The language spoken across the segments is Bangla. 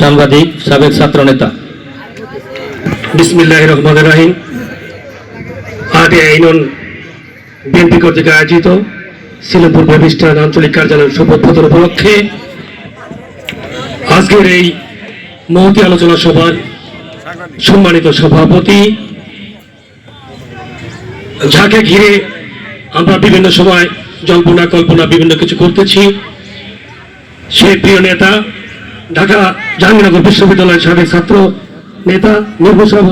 সাংবাদিক, সাবেক ছাত্রনেতা। বিসমিল্লাহ রহমান রাহিম। আটে আইনন বিএনপি কর্তৃক আয়োজিত সিলমপুর প্রতিষ্ঠান আঞ্চলিক কার্যালয়ের শপথ পত্র উপলক্ষে আজকের এই মহতি আলোচনা সভার সম্মানিত সভাপতি যাকে ঘিরে আমরা বিভিন্ন সময় জল্পনা, কল্পনা, বিভিন্ন কিছু করতেছি। সে প্রিয় নেতা ঢাকা জাহাঙ্গীরনগর বিশ্ববিদ্যালয়ের সাবেক ছাত্র নেতা নির্বাচন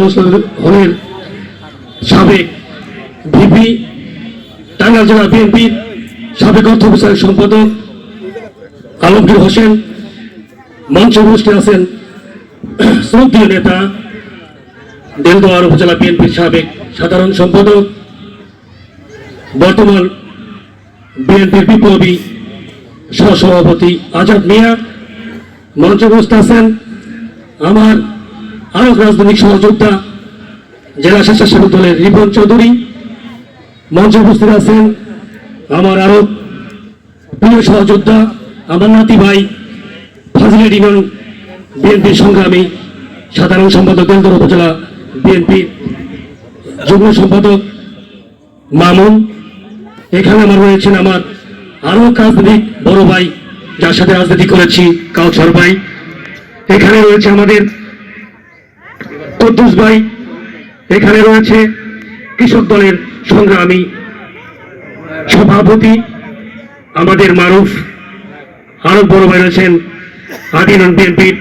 হলের সাবেক ভিপি, টাঙ্গাইল জেলা বিএনপির সাবেক অর্থ বিষয়ক সম্পাদক আলমগীর হোসেন, মঞ্চ উপস্থিত আছেন শ্রদ্ধীয় নেতা দেলদোয়ার উপজেলা বিএনপির সাবেক সাধারণ সম্পাদক, বর্তমান বিএনপির বিপ্লবী সহসভাপতি আজাদ মিয়া মঞ্চে উপস্থিত আছেন? আমার আরও রাজনৈতিক সহযোদ্ধা, জেলা স্বেচ্ছাসেবক দলের রিপন চৌধুরী, মঞ্চে উপস্থিত আছেন আমার আরও প্রিয় সহযোদ্ধা, আমার নাতি ভাই ফাজিলের ইউনিয়ন বিএনপির সংগ্রামী, সাধারণ সম্পাদক দেলদর উপজেলা বিএনপির যুগ্ম সম্পাদক মামুন। এখানে আমার রয়েছেন আমার আরও রাজনৈতিক বড় ভাই যার সাথে রাজনীতি করেছি কাউছর ভাই এখানে রয়েছে আমাদের কদ্দুস ভাই। এখানে রয়েছে কৃষক দলের সংগ্রামী সভাপতি আমাদের মারুফ। আরও বড় ভাই রয়েছেন আদিনন বিএনপির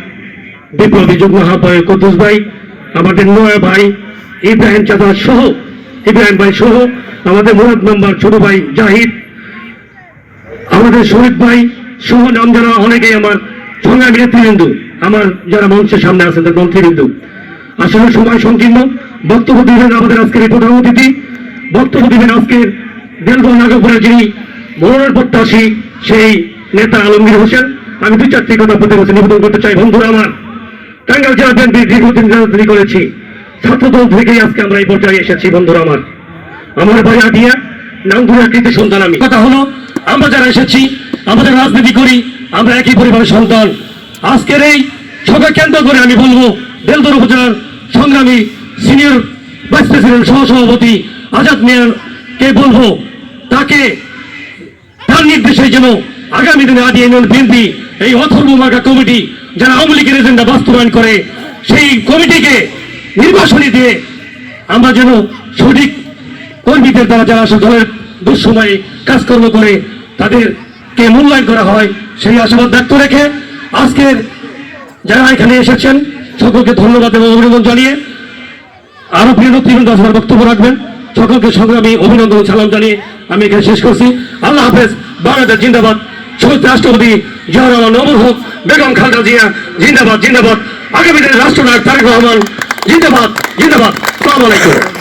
বিপ্লবী যুগ্ম আহ্বায়ক কদ্দুস ভাই, আমাদের নয়া ভাই ইব্রাহিম চাঁদা সহ, ইব্রাহিম ভাই সহ, আমাদের মুরাদ মেম্বার ছোট ভাই জাহিদ, আমাদের শহীদ ভাই সহ নাম যারা অনেকেই আমার সংগ্রামী নেতৃবৃন্দ, আমার যারা মঞ্চের সামনে আছেন তার মন্ত্রীবৃন্দ। আসলে সময় সংকীর্ণ। বক্তব্য দিবেন আমাদের আজকের এই প্রধান অতিথি। বক্তব্য দিবেন আজকের দেলবন নাগপুরের যিনি মনোনয়ন প্রত্যাশী, সেই নেতা আলমগীর হোসেন। আমি দুই চারটি কথা প্রতি বছর নিবেদন করতে চাই। বন্ধুরা আমার, টাঙ্গাইল জেলা বিএনপি দীর্ঘদিন রাজনীতি করেছি। ছাত্রদল থেকেই আজকে আমরা এই পর্যায়ে এসেছি, বন্ধুরা আমার। আমার বাড়ি আদিয়া নাম নামধুরা কৃতি সন্তান আমি। কথা হলো, আমরা যারা এসেছি আমাদের রাজনীতি করি, আমরা একই পরিবারের সন্তান। আজকের এই সভা কেন্দ্র করে আমি বলব বেলদর উপজেলার সংগ্রামী সিনিয়র ভাইস প্রেসিডেন্ট সহসভাপতি আজাদ মিয়ারকে বলব, তাকে তার নির্দেশে যেন আগামী দিনে আদি ইউনিয়ন বিএনপি, এই অথর্ব মার্কা কমিটি যারা আওয়ামী লীগের এজেন্ডা বাস্তবায়ন করে, সেই কমিটিকে নির্বাসনী দিয়ে আমরা যেন সঠিক কর্মীদের দ্বারা যারা দলের দুঃসময়ে কাজকর্ম করে তাদেরকে মূল্যায়ন করা হয় সেই আশাবাদ ব্যক্ত রেখে আজকের যারা এখানে এসেছেন সকলকে ধন্যবাদ এবং অভিনন্দন জানিয়ে আরও প্রিয় নেতৃবৃন্দ বক্তব্য রাখবেন। সকলকে সংগ্রামী অভিনন্দন সালাম জানিয়ে আমি এখানে শেষ করছি। আল্লাহ হাফেজ, বাংলাদেশ জিন্দাবাদ। শহীদ রাষ্ট্রপতি জিয়া রহমান নবর হক, বেগম খালদা জিয়া, জিন্দাবাদ জিন্দাবাদ। আগামী দিনের রাষ্ট্রনায়ক তারেক রহমান, জিন্দাবাদ জিন্দাবাদ। সালাম আলাইকুম।